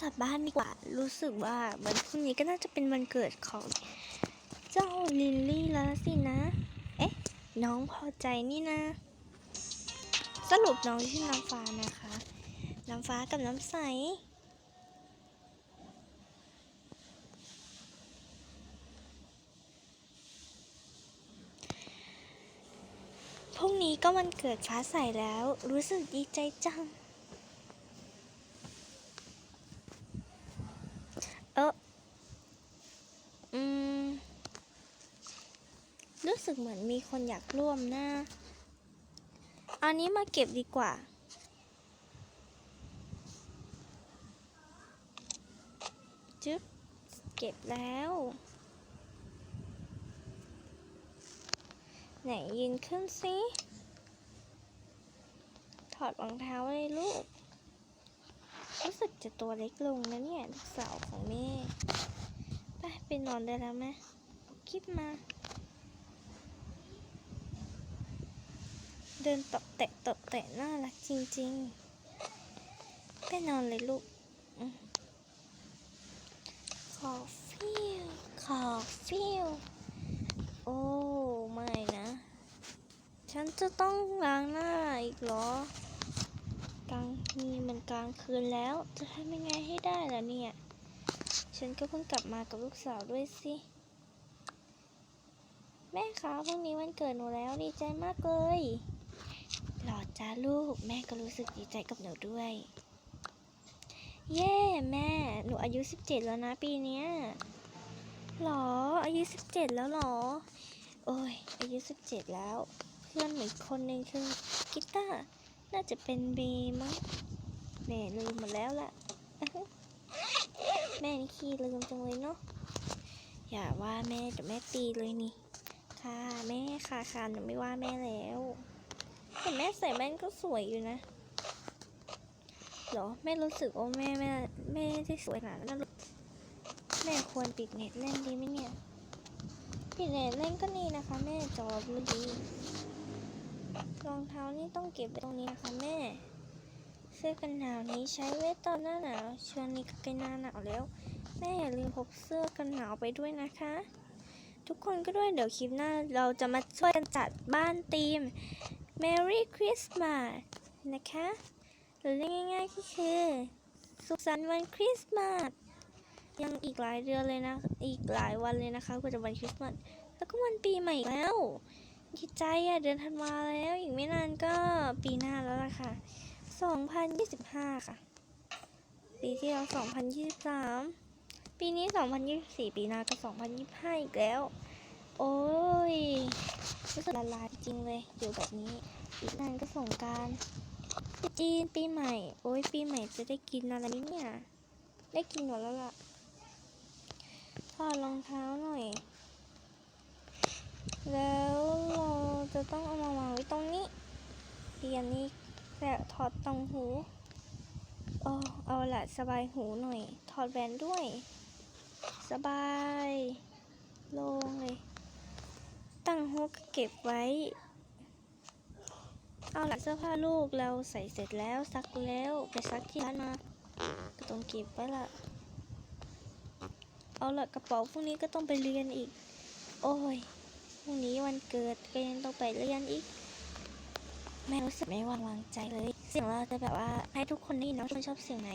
กลับบ้านดีกว่า รู้สึกว่าวันพรุ่งนี้ก็น่าจะเป็นวันเกิดของเจ้าลิลลี่แล้วสินะ เอ๊ะ น้องพอใจนี่นะ สรุปน้องชื่อน้ำฟ้านะคะ น้ำฟ้ากับน้ำใสพรุ่งนี้ก็วันเกิดฟ้าใสแล้ว รู้สึกดีใจจัง เอออืม รู้สึกเหมือนมีคนอยากร่วมนะ อันนี้มาเก็บดีกว่า จึ๊บ เก็บแล้ว ไหนยืนขึ้นสิ ถอดรองเท้าเลยลูก รู้สึกจะตัวเล็กลงนะเนี่ยลูกสาวของแม่ ไปไปนอนได้แล้วไหมคิดมา เดินตบแตะตบแตะน่ารักจริงๆ ไปนอนเลยลูกขอฟิวขอฟิวโอ้ไม่นะ ฉันจะต้องล้างหน้าอีกเหรอ กลางนี่มันกลางคืนแล้ว จะทำยังไงให้ได้ล่ะเนี่ย ฉันก็เพิ่งกลับมากับลูกสาวด้วยสิ แม่คะพรุ่งนี้วันเกิดหนูแล้วดีใจมากเลยหล่อจ้าลูกแม่ก็รู้สึกดีใจกับหนูด้วย เย้ แม่ หนูอายุ 17 แล้วนะปีเนี้ยหรอ อายุ 17 แล้วหรอ โอ้ย อายุ 17 แล้ว เพื่อนหนูอีกคนหนึ่งคือกีตาร์ น่าจะเป็นเบมั้งแม่ลืมหมดแล้วล่ะ แม่นี่ขี้ลืมจังเลยเนาะอย่าว่าแม่แต่แม่ตีเลยนี่ ค่ะแม่ค่ะค่ะหนูไม่ว่าแม่แล้วแต่แม่ใส่แว่นก็สวยอยู่นะเหรอแม่รู้สึกว่าแม่แม่แม่ที่สวยขนาดนั้นแม่ควรปิดเน็ตเล่นดีไหมเนี่ยปิดเน็ตเล่นก็นี่นะคะ แม่จอดูดี รองเท้านี่ต้องเก็บไว้ตรงนี้นะคะแม่ เสื้อกันหนาวนี้ใช้ไว้ตอนหน้าหนาวช่วงนี้ก็ใกล้หน้าหนาวแล้ว แม่อย่าลืมพกเสื้อกันหนาวไปด้วยนะคะ ทุกคนก็ด้วยเดี๋ยวคลิปหน้าเราจะมาช่วยกันจัดบ้านธีม Merry Christmas นะคะหรือเรียกง่ายๆก็คือ สุขสันต์วันคริสต์มาสยังอีกหลายเดือนเลยนะ อีกหลายวันเลยนะคะกว่าจะวันคริสต์มาสแล้วก็วันปีใหม่แล้ว ดีใจอะเดือนธันวาแล้วอีกไม่นานก็ปีหน้าแล้วล่ะค่ะ 2025 ค่ะ ปีที่แล้ว 2023 ปีนี้ 2024 ปีหน้าก็ 2025 อีกแล้ว โอ้ยรู้สึกละลายจริงเลย อยู่แบบนี้ อีกนานก็สงกรารจีนปีใหม่ โอ้ยปีใหม่จะได้กินอะไรเนี่ย ได้กินหมดแล้วล่ะถอดรองเท้าหน่อย แล้วเราจะต้องเอามาวางไว้ตรงนี้เรียนนี้แต่ถอดตรงหูโอ้เอาละสบายหูหน่อย ถอดแหวนด้วย สบายโล่งเลย ตั้งฮกเก็บไว้ เอาละเสื้อผ้าลูกเราใส่เสร็จแล้วซักแล้วไปซักที่ร้านมาก็ต้องเก็บไว้ละเอาละกระเป๋าพรุ่งนี้ก็ต้องไปเรียนอีก โอ้ย พรุ่งนี้วันเกิดก็ยังต้องไปเรียนอีก แม่รู้สึกไม่วางวางใจเลย เสียงเราจะแบบว่าให้ทุกคนได้ยินนะทุกคนชอบเสียงไหน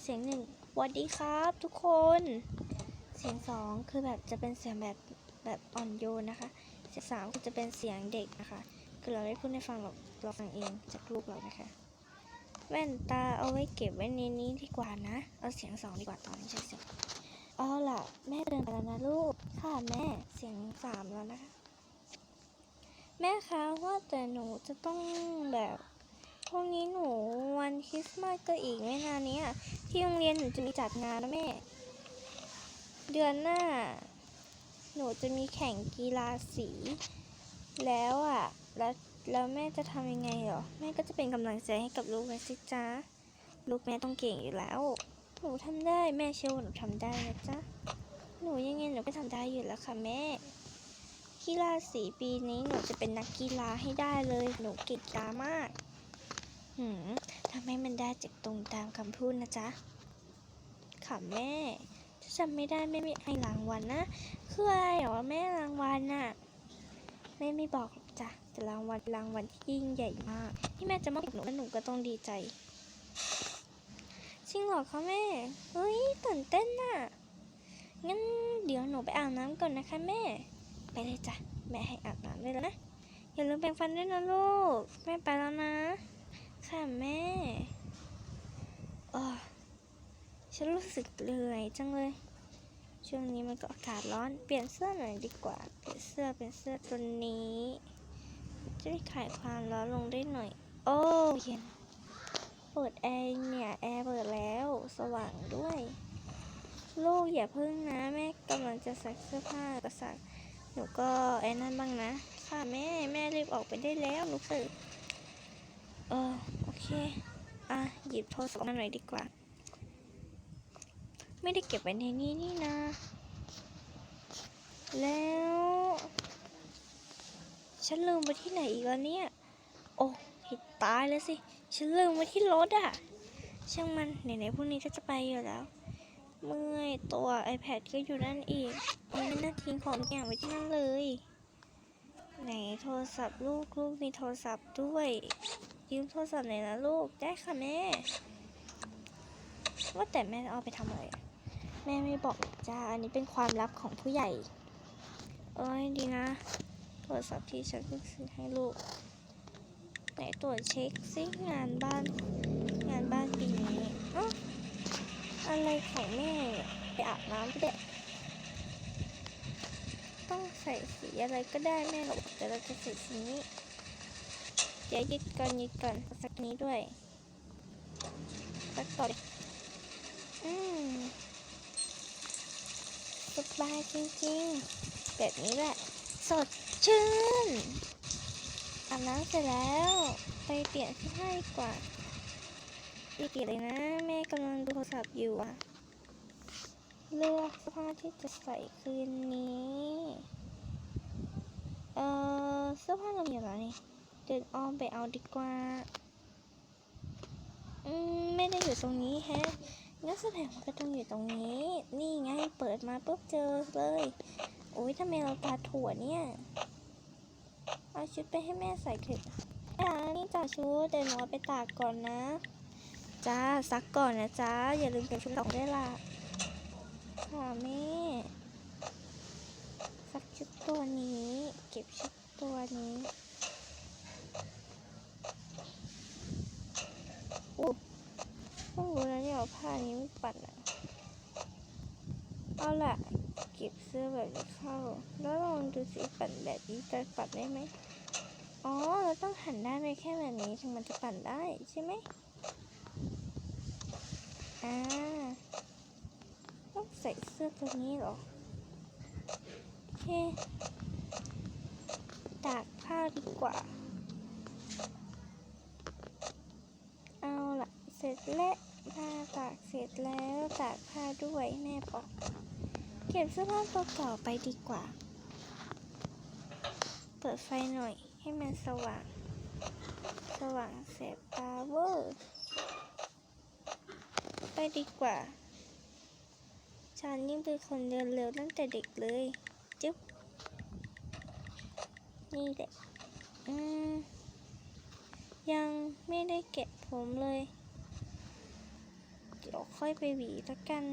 เสียงหนึ่งวัสดีครับทุกคน เสียงสองคือแบบจะเป็นเสียงแบบแบบอ่อนโยนนะคะ เสียงสามก็จะเป็นเสียงเด็กนะคะ คือเราไม่พูดให้ฟังหรอกเราฟังเองจากลูกเรานะคะ แว่นตาเอาไว้เก็บไว้ในนี้ดีกว่านะ เอาเสียงสองดีกว่าตอนนี้ใช่เสียงเอาล่ะ แม่เดินไปแล้วนะลูก ค่ะแม่เสียงสามแล้วนะคะ แม่คะว่าแต่หนูจะต้องแบบพรุ่งนี้หนูวันคริสต์มาสก็อีกไม่นานเนี้ยที่โรงเรียนหนูจะมีจัดงานนะแม่ เดือนหน้า หนูจะมีแข่งกีฬาสี แล้วอะแล้วแล้วแม่จะทำยังไงหรอ แม่ก็จะเป็นกำลังใจให้กับลูกนะสิจ๊ะลูกแม่ต้องเก่งอยู่แล้ว หนูทำได้แม่เชื่อว่าหนูทำได้นะจ๊ะหนูยังไงหนูก็ทำได้อยู่แล้วค่ะแม่ กีฬาสีปีนี้หนูจะเป็นนักกีฬาให้ได้เลย หนูเก่งกามาก หืมทำให้มันได้จากตรงตามคำพูดนะจ๊ะ ค่ะแม่ ถ้าจำไม่ได้แม่ไม่ให้รางวัลนะคืออะไรเหรอแม่รางวัลน่ะ แม่ไม่บอกหรอกจ้ะ แต่รางวัลรางวัลที่ยิ่งใหญ่มาก ที่แม่จะมอบให้หนูและหนูก็ต้องดีใจ จริงเหรอคะแม่ เฮ้ยตื่นเต้นน่ะ งั้นเดี๋ยวหนูไปอาบน้ำก่อนนะคะแม่ ไปเลยจ้ะ แม่ให้อาบน้ำด้วยแล้วนะ อย่าลืมแปรงฟันด้วยนะลูก แม่ไปแล้วนะ ค่ะแม่โอ้ฉันรู้สึกเหนื่อยจังเลย ช่วงนี้มันก็อากาศร้อน เปลี่ยนเสื้อหน่อยดีกว่า เปลี่ยนเสื้อเป็นเสื้อตัวนี้ จะได้คลายความร้อนลงได้หน่อย โอ้เย็นเปิดแอร์เนี่ยแอร์เปิดแล้วสว่างด้วย ลูกอย่าพึ่งนะ แม่กำลังจะซักเสื้อผ้าก็ซัก หนูก็ไอ้นั่นบ้างนะ ค่ะแม่แม่รีบออกไปได้แล้วหนูสึกเออโอเค อะ หยิบโทรศัพท์มาหน่อยดีกว่า ไม่ได้เก็บไว้ในนี้นี่นะ แล้ว ฉันลืมไว้ที่ไหนอีกแล้วเนี่ย โอ้ผิดตายแล้วสิ ฉันลืมไว้ที่รถอะช่างมันไหนๆพรุ่งนี้ก็จะไปอยู่แล้ว เมื่อยตัว iPad ก็อยู่นั่นอีกยังไม่น่าทิ้งของอย่างไว้ที่นั่นเลย ไหนโทรศัพท์ลูกลูกมีโทรศัพท์ด้วยยืมโทรศัพท์หน่อยนะลูกได้ค่ะแม่ ว่าแต่แม่เอาไปทำอะไรแม่ไม่บอกจ้าอันนี้เป็นความลับของผู้ใหญ่ เอ้ยดีนะ โทรศัพท์ที่ฉันเพิ่งซื้อให้ลูกไหนตรวจเช็คซิงานบ้าน งานบ้านปีนี้ อะไรของแม่ไปอาบน้ำก็ได้ต้องใส่สีอะไรก็ได้แม่หรอกแต่เราจะใส่สีนี้เดี๋ยวยึดก่อนยึดก่อนสักนี้ด้วย สักต่อเลยอืมสบายจริงๆ แบบนี้แหละ สดชื่นอาบน้ำเสร็จแล้ว ไปเปลี่ยนเสื้อผ้าดีกว่า ดีเกียเลยนะ แม่กำลังดูโทรศัพท์อยู่อะเลือกเสื้อผ้าที่จะใส่คืนนี้ เออเสื้อผ้าเรามีอยู่แล้วนี่เดินอ้อมไปเอาดีกว่า อืม ไม่ได้อยู่ตรงนี้แฮะงั้นแสดงว่าก็ต้องอยู่ตรงนี้ นี่ไงเปิดมาปุ๊บเจอเลยโอ้ยทำไมเราตาถั่วเนี่ย เอาชุดไปให้แม่ใส่เถอะอ่านี่จ่าชุดเดี๋ยวหนูเอาไปตากก่อนนะ จ้าซักก่อนนะจ้าอย่าลืมเก็บชุดสองด้ล่ะค่ะแม่ซักชุดตัวนี้ เก็บชุดตัวนี้อู้เพิ่งรู้นะเนี่ยว่าผ้านี้ไม่ปัดอะเอาละเก็บเสื้อแบบนี้เข้า แล้วลองดูสิปั่นแบบนี้จะปัดได้ไหมอ๋อเราต้องหันด้าไปแค่แบบนี้ถึงมันจะปั่นได้ใช่ไหม ต้องใส่เสื้อตัวนี้หรอโอเคตากผ้าดีกว่า เอาละเสร็จแล้วผ้าตากเสร็จแล้วตากผ้าด้วยแม่บอกเก็บเสื้อผ้าตัวเก่าไปดีกว่า เปิดไฟหน่อยให้มันสว่าง สว่างแสบตาเวอร์ ดีกว่า ฉันยิ่งเป็นคนเดินเร็วตั้งแต่เด็กเลยจึ๊บ นี่แหละ อืม ยังไม่ได้แกะผมเลย เดี๋ยวค่อยไปหวีละกัน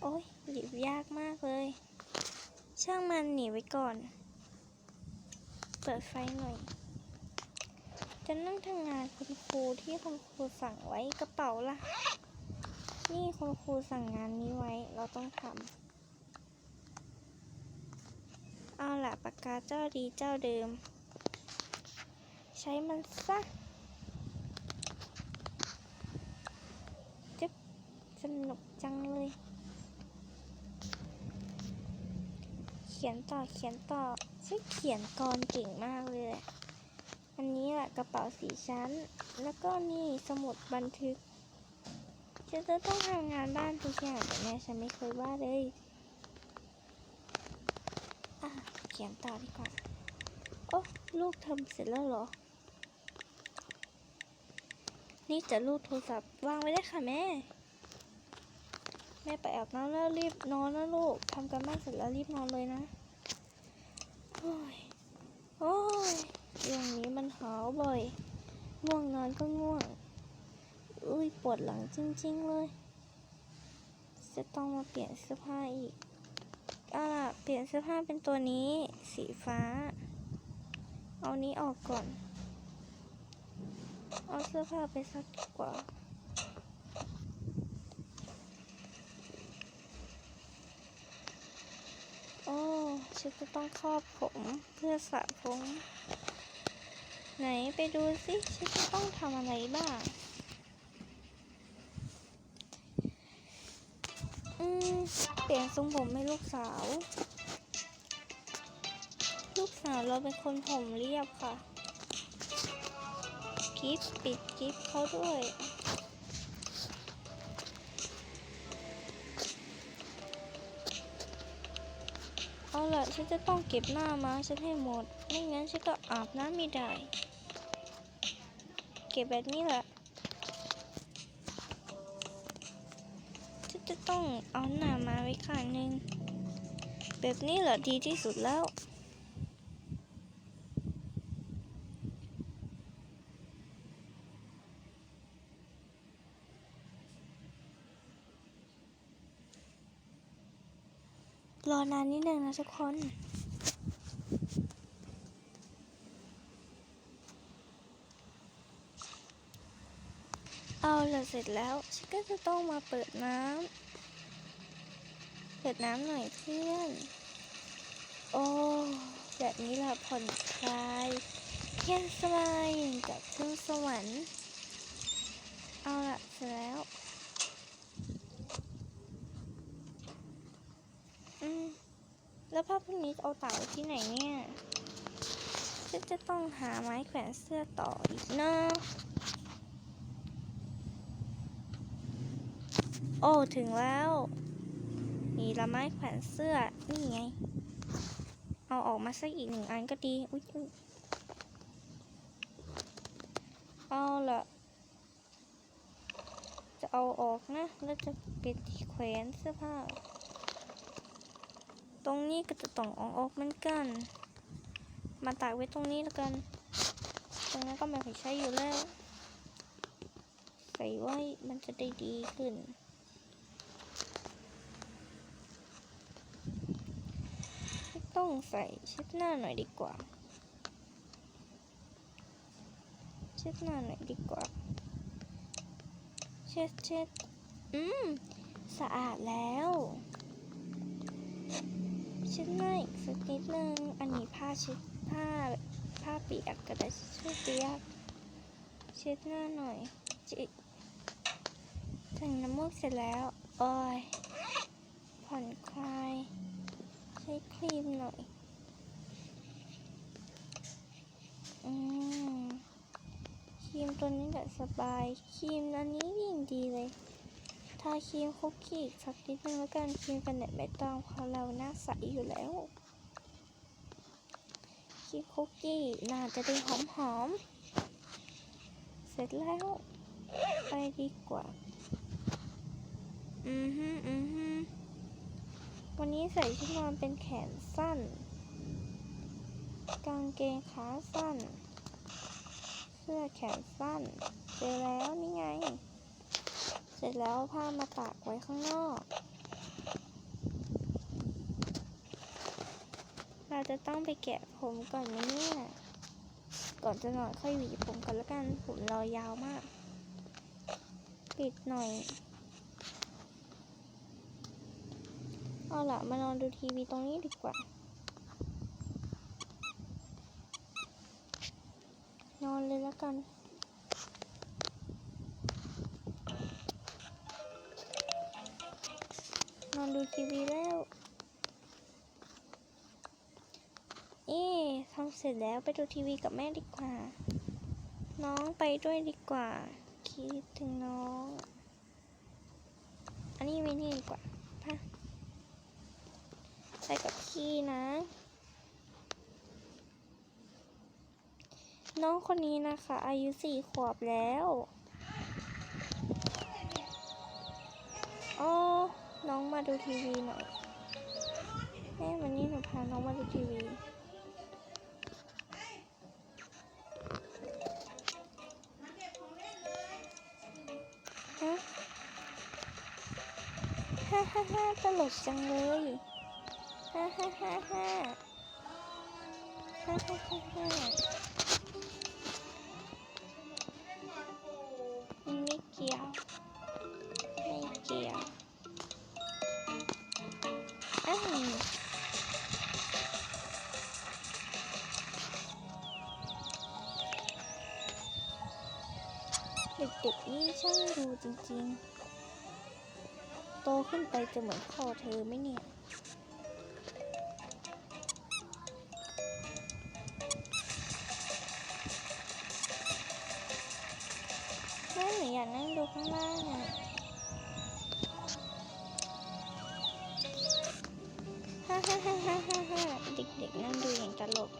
โอ้ยหยิบยากมากเลย ช่างมันหนีไว้ก่อน เปิดไฟหน่อย จะนั่งทำงานคุณครูที่คุณครูสั่งไว้กระเป๋าล่ะ นี่คุณครูสั่งงานนี้ไว้ เราต้องทำ เอาล่ะปากกาเจ้าดีเจ้าเดิม ใช้มันซะจึ๊บสนุกจังเลย เขียนต่อเขียนต่อช่เขียนกรเก่งมากเลยแหละ อันนี้แหละกระเป๋าสีชั้น แล้วก็นี่สมุดบันทึกฉันจะต้องทำงานบ้านทุกอย่างแต่แม่ฉันไม่เคยว่าเลยอะเขียนต่อดีกว่า โอ้ลูกทำเสร็จแล้วเหรอ นี่จะลูกโทรศัพท์วางไว้ได้ค่ะแม่ แม่ไปอาบน้ำแล้วรีบนอนนะลูกทำกันบ้านเสร็จแล้วรีบนอนเลยนะ โอ้ย โอ้ยอย่างนี้ หาวบ่อย ง่วงนอนก็ง่วง อุ้ยปวดหลังจริงๆเลย จะต้องมาเปลี่ยนเสื้อผ้าอีกเอาล่ะเปลี่ยนเสื้อผ้าเป็นตัวนี้ สีฟ้า เอานี้ออกก่อน เอาเสื้อผ้าไปซักดีกว่าโอ้ฉันจะต้องครอบผมเพื่อสระผม ไหนไปดูสิฉันจะต้องทำอะไรบ้าง อืม เปลี่ยนทรงผมให้ลูกสาว ลูกสาวเราเป็นคนผมเรียบค่ะกิฟปิดกิฟเขาด้วยเอาละฉันจะต้องเก็บหน้ามาฉันให้หมด ไม่งั้นฉันก็อาบน้ำไม่ได้ ก็บแบบนี้แหละจะต้องเอาหน้ามาไว้ข้างหนึ่งแบบนี้แหละดีที่สุดแล้วรอนานนิดนึงนะทุกคน เอาละเสร็จแล้ว ฉันก็จะต้องมาเปิดน้ำเปิดน้ำหน่อยเพื่อน โอ้แบบนี้แหละผ่อนคลายเย็นสบายอย่างกับขึ้นสวรรค์ เอาละเสร็จแล้ว อืม แล้วผ้าพพวกนี้เอาตาวที่ไหนเนี่ยฉันจะต้องหาไม้แขวนเสื้อต่ออีกเนาะ โอ้ถึงแล้วนี่ละไม้แขวนเสื้อ นี่ไง เอาออกมาสักอีกหนึ่งอันก็ดี อุ๊ยเอาละจะเอาออกนะ แล้วจะปิดที่แขวนเสื้อผ้า ตรงนี้ก็จะต้องเอาออกเหมือนกัน มาตากไว้ตรงนี้แล้วกัน ตรงนั้นก็ไม่ค่อยใช้อยู่แล้ว ใส่ไว้มันจะได้ดีขึ้น ต้อ งใส่เช็ดหน้าหน่อยดีกว่า เช็ดหน้าหน่อยดีกว่า เช็ดเช็ดอืม สะอาดแล้ว เช็ดหน้าอีกสักนิดนึง อันนี้ผ้าเช็ดผ้าผ้าเปียกกระดาษช่วยเปียก เช็ดหน้าหน่อยจิถึงน้ำมูกเสร็จแล้ว โอ้ยผ่อนคลาย ช้ครีมหน่อยอืมครีมตัวนี้แหละสบายครีมอันนี้ยิ่งดีเลยทาครีมคุกกี้อีกสักนิดนึงแล้วกันครีมกันแดดไม่ต้องเพราะเราหน้าใสอยู่แล้วครีมคุกกี้น่าจะได้หอมๆเสร็จแล้วไปดีกว่า อือฮึอือฮึ วันนี้ใส่ชุดนอนเป็นแขนสั้น กางเกงขาสั้น เสื้อแขนสั้น เสร็จแล้วนี่ไง เสร็จแล้วผ้ามาตากไว้ข้างนอก เราจะต้องไปแกะผมก่อนไหมเนี่ย ก่อนจะนอนค่อยหวีผมกันแล้วกัน ผมเรายาวมาก ปิดหน่อย เอาล่ะ มานอนดูทีวีตรงนี้ดีกว่า นอนเลยแล้วกันนอนดูทีวีแล้วเอ๊ทำเสร็จแล้วไปดูทีวีกับแม่ดีกว่า น้องไปด้วยดีกว่า คิดถึงน้อง อันนี้ไม่นี่ดีกว่า ปะไปกับพี่นะ น้องคนนี้นะคะ อายุสี่ขวบแล้วโอ้องมาดูทีวีหน่อยแม่วันนี้หนูพาน้องมาดูทีวีฮะฮ่าฮ่าฮ่าตลกจังเลย ฮ่าฮ่าฮ่าฮ่าฮ่าฮ่าฮ่าฮ่าไม่เกี่ยวไม่เกี่ยวอ้าวเด็กๆนี่ช่างดูจริงๆ โตขึ้นไปจะเหมือนพ่อเธอไหมเนี่ย เด็กๆนั่งดูอย่างตลก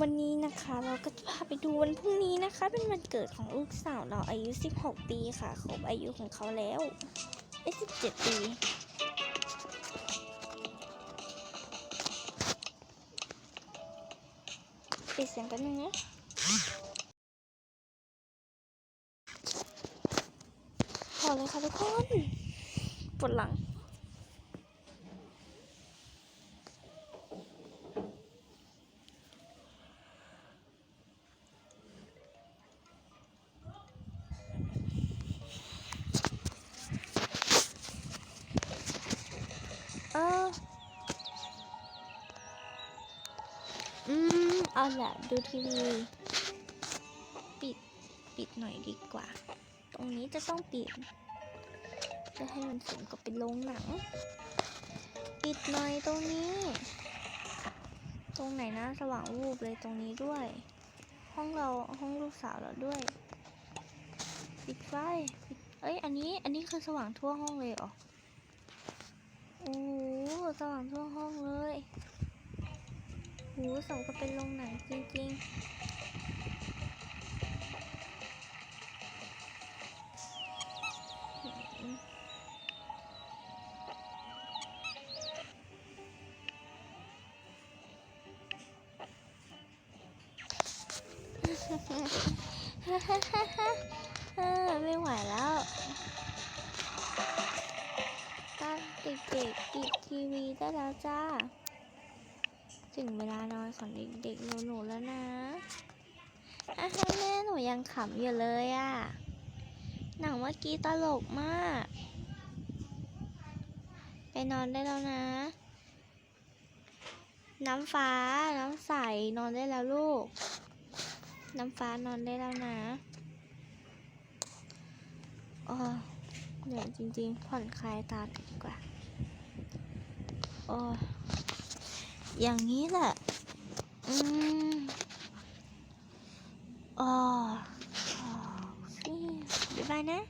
วันนี้นะคะเราก็จะพาไปดูวันพรุ่งนี้นะคะ เป็นวันเกิดของลูกสาวเราอายุ 16 ปีค่ะครบอายุของเขาแล้วเอ้ย17 ปีปิดเสียงแป๊บนึงนะพอเลยค่ะทุกคน วดหลัง เอออืม เอาละดูทีวี ปิด ปิดหน่อยดีกว่า ตรงนี้จะต้องปิด จะให้มันสมกับเป็นโรงหนัง ปิดหน่อยตรงนี้ ตรงไหนนะสว่างวูบเลยตรงนี้ด้วย ห้องเราห้องลูกสาวเราด้วย ปิดไฟปิดเอ้ยอันนี้อันนี้คือสว่างทั่วห้องเลยเหรอโอ้โหสว่างทั่วห้องเลยโหสมกับเป็นโรงหนังจริงๆ เด็กๆปิดทีวีได้แล้วจ้า ถึงเวลานอนของเด็กๆหนูๆแล้วนะอาฮะแม่หนูยังขำอยู่เลยอะหนังเมื่อกี้ตลกมาก ไปนอนได้แล้วนะ น้ำฟ้า น้ำใส นอนได้แล้วลูก น้ำฟ้านอนได้แล้วนะอ๋อเหนื่อยจริงๆ ผ่อนคลายตาดีกว่า โอ้อย่างนี้แหละ อืมอ๋ออ๋อฟิวบ๊ายบายนะ